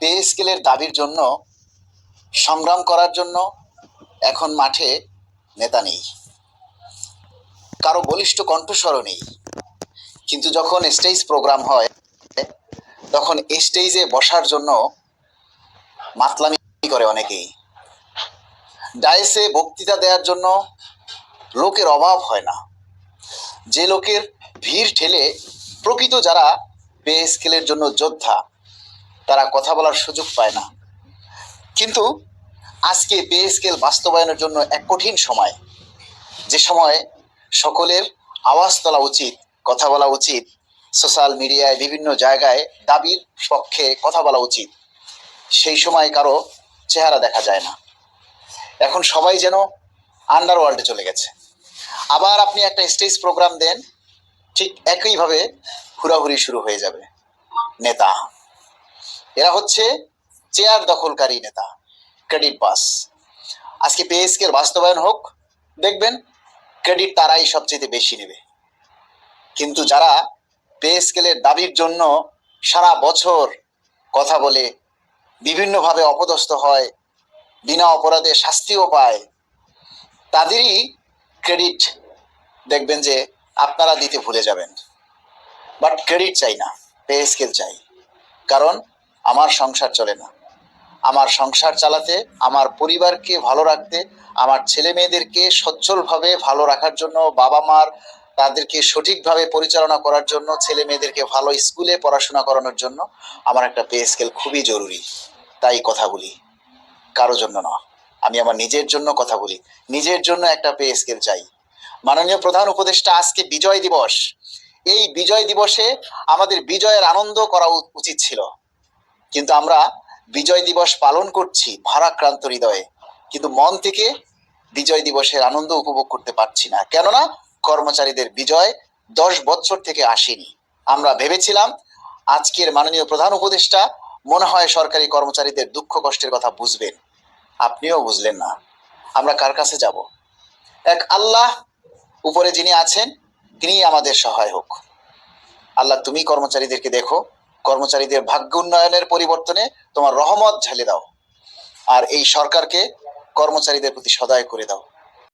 Pay স্কেলের দাবির জন্য, সংগ্রাম করার জন্য এখন মাঠে নেতা নেই। কারও বলিষ্ঠ কণ্ঠস্বরও নেই। কিন্তু যখন স্টেজ প্রোগ্রাম হয়, তখন স্টেজে বসার জন্য মাতলামি করে অনেকেই। ডায়েসে বক্তৃতা দেওয়ার জন্য লোকের অভাব হয় না। যে লোকের ভিড় ঠেলে প্রকৃত যারা পে স্কেলের জন্য যোদ্ধা তারা কথা বলার সুযোগ পায় না। কিন্তু আজকে পে স্কেল বাস্তবায়নের জন্য এক কঠিন সময়। যে সময় সকলের আওয়াজ তোলা উচিত, কথা বলা উচিত, সোশ্যাল মিডিয়ায় বিভিন্ন জায়গায় দাবির পক্ষে কথা বলা উচিত, সেই সময় কারও চেহারা দেখা যায় না। এখন সবাই যেন আন্ডারওয়ার্ল্ডে চলে গেছে। আবার আপনি একটা স্টেজ প্রোগ্রাম দেন, ঠিক একইভাবে হুড়াহুড়ি শুরু হয়ে যাবে। নেতা এরা হচ্ছে চেয়ার দখলকারী নেতা ক্রেডিট বাস আজকে পে স্কেল বাস্তবায়ন হোক, দেখবেন ক্রেডিট তারাই সবচেয়ে বেশি নেবে। কিন্তু যারা পে স্কেলের দাবির জন্য সারা বছর কথা বলে, বিভিন্নভাবে অপদস্থ হয়, বিনা অপরাধে শাস্তিও পায়, তাদেরই ক্রেডিট দেখবেন যে আপনারা দিতে ভুলে যাবেন। বাট ক্রেডিট চাই না পে স্কেল চাই। কারণ আমার সংসার চলে না। আমার সংসার চালাতে, আমার পরিবারকে ভালো রাখতে, আমার ছেলে মেয়েদেরকে সচ্ছলভাবে ভালো রাখার জন্য, বাবা মার তাদেরকে সঠিকভাবে পরিচালনা করার জন্য, ছেলে মেয়েদেরকে ভালো স্কুলে পড়াশোনা করানোর জন্য আমার একটা পে স্কেল খুবই জরুরি। তাই কথা বলি। কারও জন্য না। আমি আমার নিজের জন্য কথা বলি। নিজের জন্য একটা পে স্কেল চাই। মাননীয় প্রধান উপদেষ্টা, আজকে বিজয় দিবস। এই বিজয় দিবসে আমাদের বিজয়ের আনন্দ করা উচিত ছিল। কিন্তু আমরা বিজয় দিবস পালন করছি ভারাক্রান্ত হৃদয়ে। কিন্তু মন থেকে বিজয় দিবসের আনন্দ উপভোগ করতে পারছি না। কেননা কর্মচারীদের বিজয় দশ বছর থেকে আসেনি। আমরা ভেবেছিলাম আজকের মাননীয় প্রধান উপদেষ্টা মনে হয় সরকারি কর্মচারীদের দুঃখ কষ্টের কথা বুঝবেন। আপনিও বুঝলেন না। আমরা কার কাছে যাব? এক আল্লাহ উপরে যিনি আছেন, তিনিই আমাদের সহায় হোক আল্লাহ তুমি কর্মচারীদেরকে দেখো কর্মচারীদের ভাগ্য উন্নয়নের পরিবর্তনে তোমার রহমত ঝালে দাও। আর এই সরকারকে কর্মচারীদের প্রতি সদয় করে দাও।